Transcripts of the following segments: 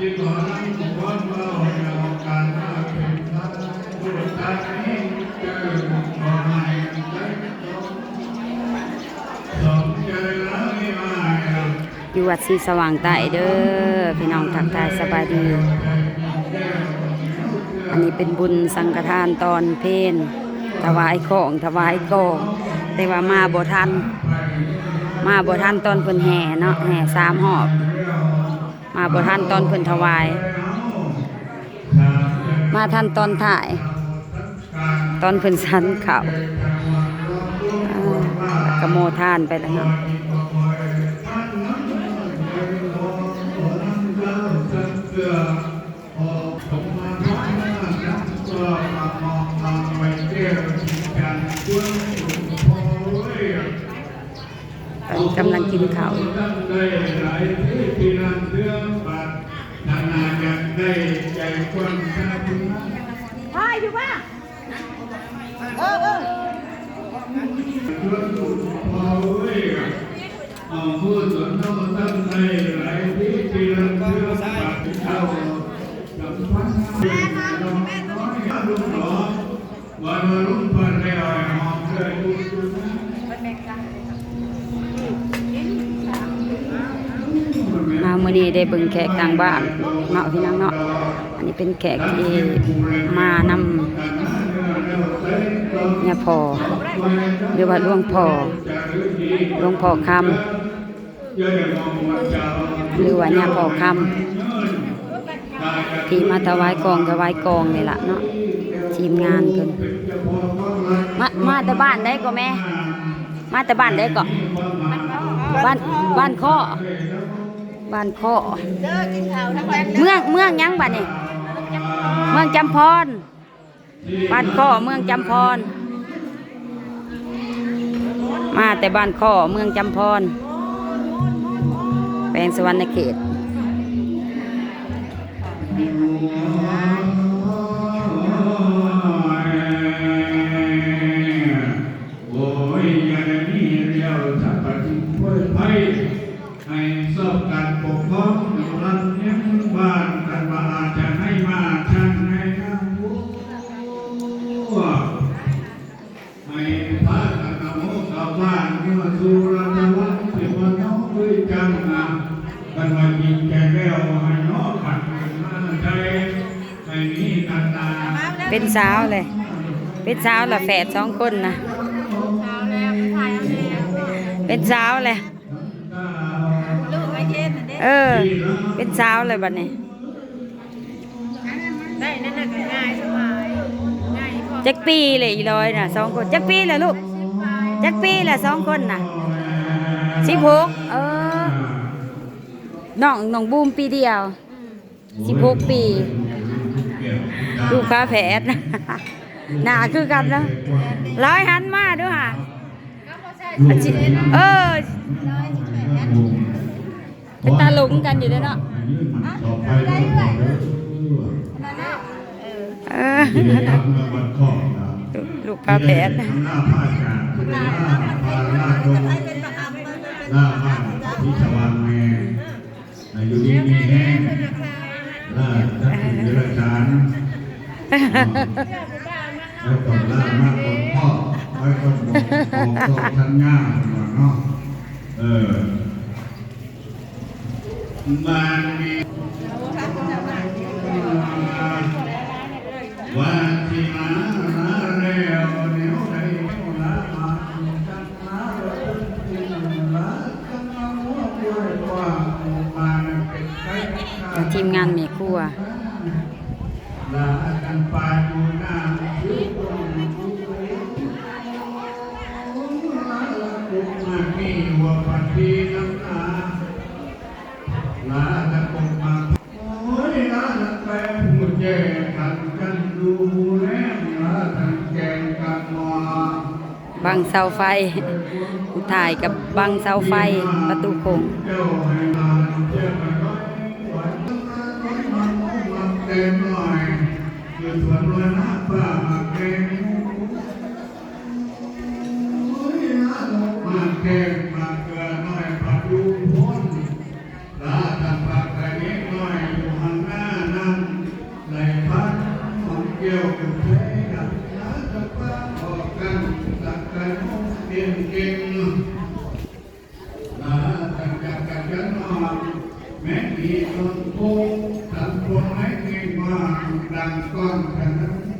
ที่ก่อนนั้นคนเมาอย่างการมาเป็นพระผู้ตายนี้เจอขอให้ได้สมใจแล้วไม่มาอยู่วัดศรีสว่างใต้เด้อพี่น้องทักทายสบายดี อันนี้เป็นบุญสังฆทานตอนเพลถวายของถวายกองแต่ว่ามาบ่ทัน มาบ่ทันตอนเพิ่นแห่เนาะแห่สามหอบ มาบ่ทันตอนเพิ่นถวาย มาทันตอนถ่าย ตอนเพิ่นสันเขาวอ่ากระโมท่านไปแล้วเนาะกำลังกินข้าว ผู้สนน้องตั้งใจหลาเรื่อเข้าสัมพันธ์เป็นน้องน้อยลุงหลอวันรุ่งพันได้อ่อยหอมเคยพูดอยู่นะมามื้อนี้ได้เบิ่งแขกต่างบ้านเนาะพี่น้องเนาะ อันนี้เป็นแขกที่มานำเนี่ยพอหรือว่าหลวงพ่อหลวงพ่อคำ หรือว่าเนี่ยพ่อคำที่มาถวายกองถวายกองนี่ล่ะเนาะทีมงานเพิ่นมามาแต่บ้านได้ก็แม่ มาแต่บ้านได้ก็บ้านบ้านข้อบ้านข้อเด้อกินข้าวทั้งวันเมืองเมืองหยังบัดนี่เมืองจำพรบ้านข้อเมืองจำพรมาแต่บ้านข้อเมืองจำพร แปลงสวรรณเขต เป็นสาวเลย เป็นสาวละแฝดสองคนนะเป็นสาวเลยลูกไอ้เทนเด้เออ เป็นสาวเลยบัดนี้ได้นั่นน่ะก็ง่ายสบายง่ายพอจักปีเลยอีร้อยน่ะสองคนจักปีเลยลูกจักปีแหละสองคนน่ะสิบหกเออน้องน้องบูมปีเดียวสิบหกปี ลูกค้าแผดหนาคือกันเนาะร้อยหันมาด้วยค่ะอันจิเออเป็นตาหลงกันอยู่เด้อเนาะเออลูกพาแผดหน้าผ้าจากหน้าผ้าหน้าดงหน้าผ้าพิชวันแม่อายุนี้มีแห้งล่าทักษิณ เดรัจฉานแล้วก็ล่ามากคนพ่อไว้คนบอกของโตชั้นง่ามหน่อยเนาะเออมันมีวันที่มาเร็วเดี๋ยวใดละมาจันทร์เร็วจริงละกันมาหัวกล้วยกว่ามันเป็นไก่ข้าทีมงานเมียครัวากันไปดูหน้าชื่อคนมามีวปัดพีน้ำตาลากันคงมาโอ้ยลากันไปพูดแย่กันกันดูแลลากันแกงกันมาบังเสาไฟถ่ายกับบังเสาไฟประตูโคงเต็มหน่อย อยู่สวนรวยน้ำป้ามาเต็ม มาแกงมาเกลือน้อยผัดยูพ้นลาตะปากกะเล็กน้อยอยู่หัน ต้นโพตัดพวงไม้เก่งมากดั งก้อนกั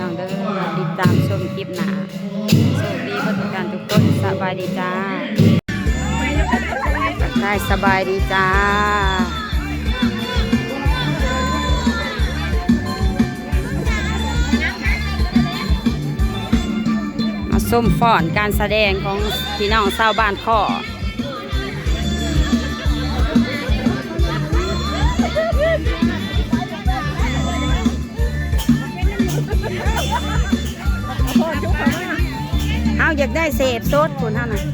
น้อพี่น้องเด้อติดตามชมคลิปหนาโชคดีทุกการทุกคนสบายดีจ้าได้สบายดีจ้ามาส้มฟอนการแสดงของพี่น้องชาวบ้านข้อาอยากได้เสพสดคุณเท่านั้น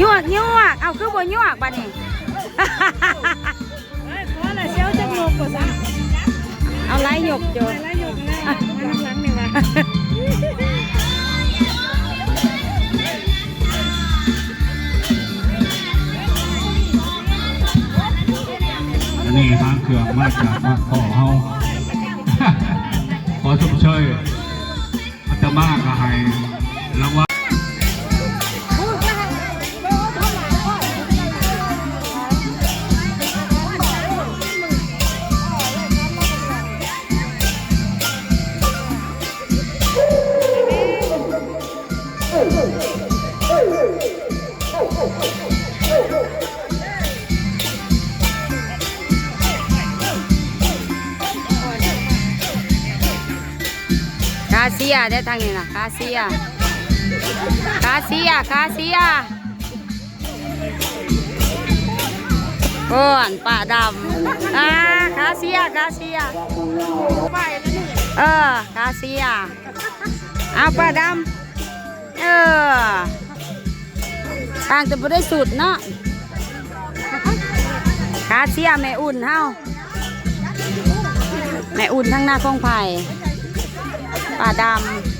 ยวกยวกเอาคือบ่ยวกบัดนี้ขอละเชียวจะงกกว่าซะเอาไล่หยกโจแล้วอยู่กันแล้วมาหลังนี่ว่า อันนี้ทางเครื่องมาจากมาขอเฮาขอชมเชยอาตมาก็ให้รางวัลาเซียได้ทางนี้นะคาเซียคาเซียคาเซียก่อนป้าดำอ่าคาเซียคาเซียเออคาเซียเอาป้าดำเออต่างแต่บ่ได้สุดเนาะคาเซียแม่อุ่นเฮาแม่อุ่นทั้งหน้าคงไผ่ ป้าดำ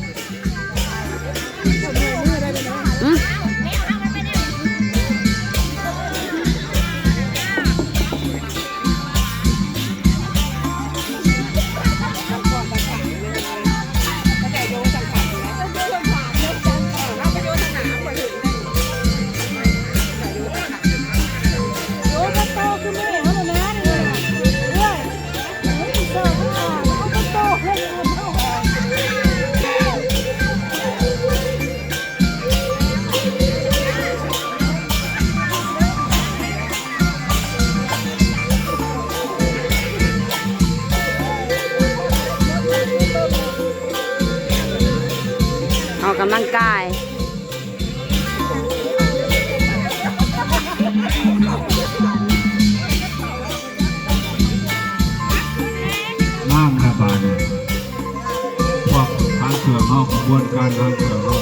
บวนการทางเสือเขา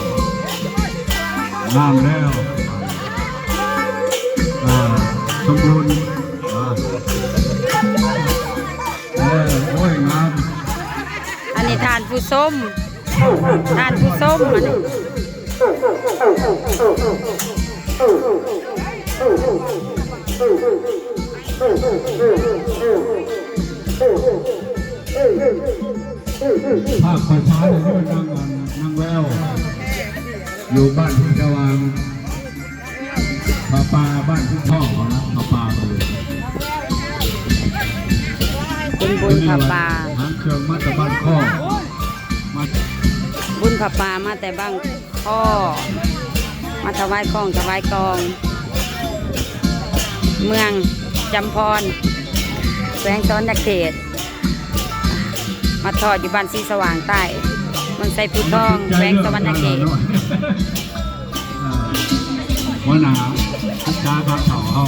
น้ำแล้วเอ่อสมบูรณ์อ่าเออโอ้ยงามอันนี้ทานผู้ส้มทานผู้ส้มอันนี้ภาคประชาเนี่ยด้วยนางอันนาง แวว อยู่บ้านที่สว่างปลาปลาบ้านที่พ่อเขานะปลาปลาไปเลยเป็นบุญผาป่าหางเครื่องมาจากบ้านข้อมาบุญผาป่ามาแต่บางข้อ มาถวายของถวายกอง เมืองจำพรแขวงซ้อนตะเขตมาทอดอยู่บ้านสีสว่างใต้เมืองไซปูทองแขวงสวรรณเขตหันหนาวทุกจ้าครับเขาเขา